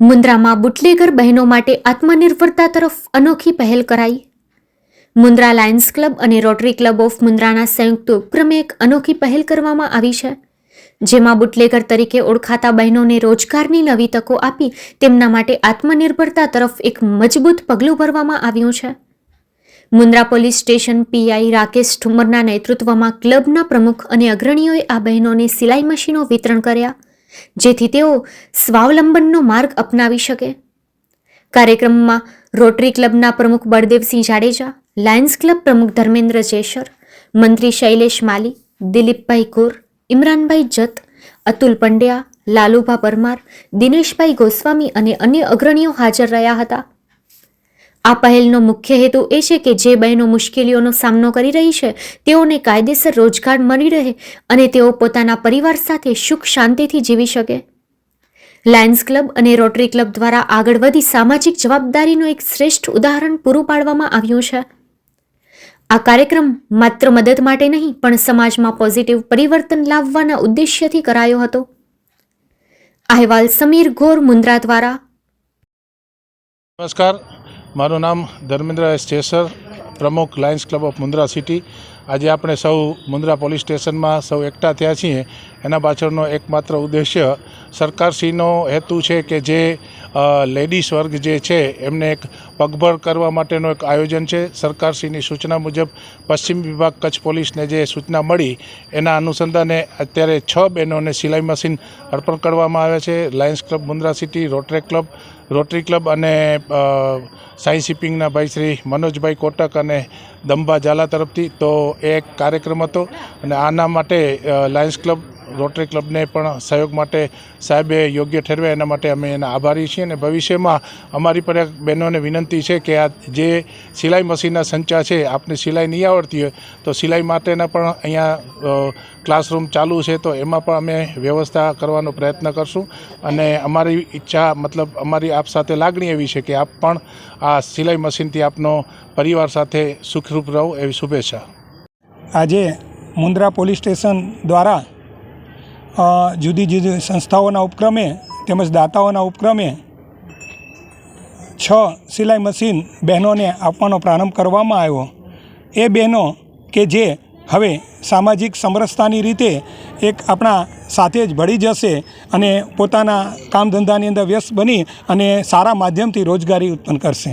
મુન્દ્રામાં bootlegger બહેનો માટે આત્મનિર્ભરતા તરફ અનોખી પહેલ કરાઈ. મુન્દ્રા લાયન્સ ક્લબ અને રોટરી ક્લબ ઓફ મુન્દ્રાના સંયુક્ત ઉપક્રમે એક અનોખી પહેલ કરવામાં આવી છે. જેમાં બુટલેગર તરીકે ઓળખાતા બહેનોને રોજગારની નવી તકો આપી તેમના માટે આત્મનિર્ભરતા તરફ એક મજબૂત પગલું ભરવામાં આવ્યું છે. Mundra police station PI Rakesh ઠુમરના નેતૃત્વમાં ક્લબના પ્રમુખ અને અગ્રણીઓએ આ બહેનોને સિલાઈ મશીનો વિતરણ કર્યા. જેથી તેઓ સ્વાવલંબનનો માર્ગ અપનાવી શકે. કાર્યક્રમમાં રોટરી ક્લબના પ્રમુખ બળદેવસિંહ જાડેજા, લાયન્સ ક્લબ પ્રમુખ ધર્મેન્દ્ર જેશર, મંત્રી શૈલેષ માલી, દિલીપભાઈ ગોર ઇમરાનભાઈ જત, અતુલ પંડ્યા, લાલુભા પરમાર, દિનેશભાઈ ગોસ્વામી અને અન્ય અગ્રણીઓ હાજર રહ્યા હતા. આ પહેલનો મુખ્ય હેતુ એ છે કે જે બહેનો મુશ્કેલીઓનો સામનો કરી રહી છે, તેઓને કાયદેસર રોજગાર મળી રહે અને તેઓ પોતાના પરિવાર સાથે સુખ શાંતિથી જીવી શકે. લાયન્સ ક્લબ અને રોટરી ક્લબ દ્વારા આગળ વધી સામાજિક જવાબદારીનું એક શ્રેષ્ઠ ઉદાહરણ પૂરું પાડવામાં આવ્યું છે. આ કાર્યક્રમ માત્ર મદદ માટે નહીં, પણ સમાજમાં પોઝિટિવ પરિવર્તન લાવવાના ઉદ્દેશ્યથી કરાયો હતો. અહેવાલ સમીર ગોર મુન્દ્રા દ્વારા. નમસ્કાર. મારું નામ ધર્મેન્દ્ર એસ ચેસર પ્રમુખ Lions Club of Mundra City. આજે આપણે સૌ મુન્દ્રા પોલીસ સ્ટેશનમાં સૌ એકઠા થયા છીએ. એના પાછળનો એકમાત્ર ઉદ્દેશ્ય સરકારશ્રીનો હેતુ છે કે જે લેડીઝ વર્ગ જે છે, એમને એક પગભર કરવા માટેનું એક આયોજન છે. સરકારશ્રીની સૂચના મુજબ પશ્ચિમ વિભાગ કચ્છ પોલીસને જે સૂચના મળી, એના અનુસંધાને અત્યારે છ બહેનોને સિલાઈ મશીન અર્પણ કરવામાં આવે છે. Lions Club Mundra City Rotary Club Rotary Club અને સાઈ શિપિંગના ભાઈ શ્રી મનોજભાઈ કોટક અને દંભા ઝાલા તરફથી તો એ એક કાર્યક્રમ હતો. અને આના માટે લાયન્સ ક્લબ રોટરી ક્લબને પણ સહયોગ માટે સાહેબે યોગ્ય ઠેરવે, એના માટે અમે એના આભારી છીએ અને ભવિષ્યમાં અમારી પર બહેનોને વિનંતી છે કે આ જે સિલાઈ મશીનના સંચા છે, આપને સિલાઈ નહીં આવડતી હોય, તો સિલાઈ માટેના પણ અહીંયા ક્લાસરૂમ ચાલુ છે, તો એમાં પણ અમે વ્યવસ્થા કરવાનો પ્રયત્ન કરશું. અને અમારી ઈચ્છા, મતલબ અમારી આપ સાથે લાગણી એવી છે કે આપ પણ આ સિલાઈ મશીનથી આપનો પરિવાર સાથે સુખરૂપ રહો એવી શુભેચ્છા. આજે મુન્દ્રા પોલીસ સ્ટેશન દ્વારા જુદી જુદી સંસ્થાઓના ઉપક્રમે તેમજ દાતાઓના ઉપક્રમે છ સિલાઈ મશીન બહેનોને આપવાનો પ્રારંભ કરવામાં આવ્યો. એ બહેનો કે જે હવે સામાજિક સમરસતાની રીતે એક આપણા સાથે જ ભળી જશે અને પોતાના કામ ધંધાની અંદર વ્યસ્ત બની અને સારા માધ્યમથી રોજગારી ઉત્પન્ન કરશે.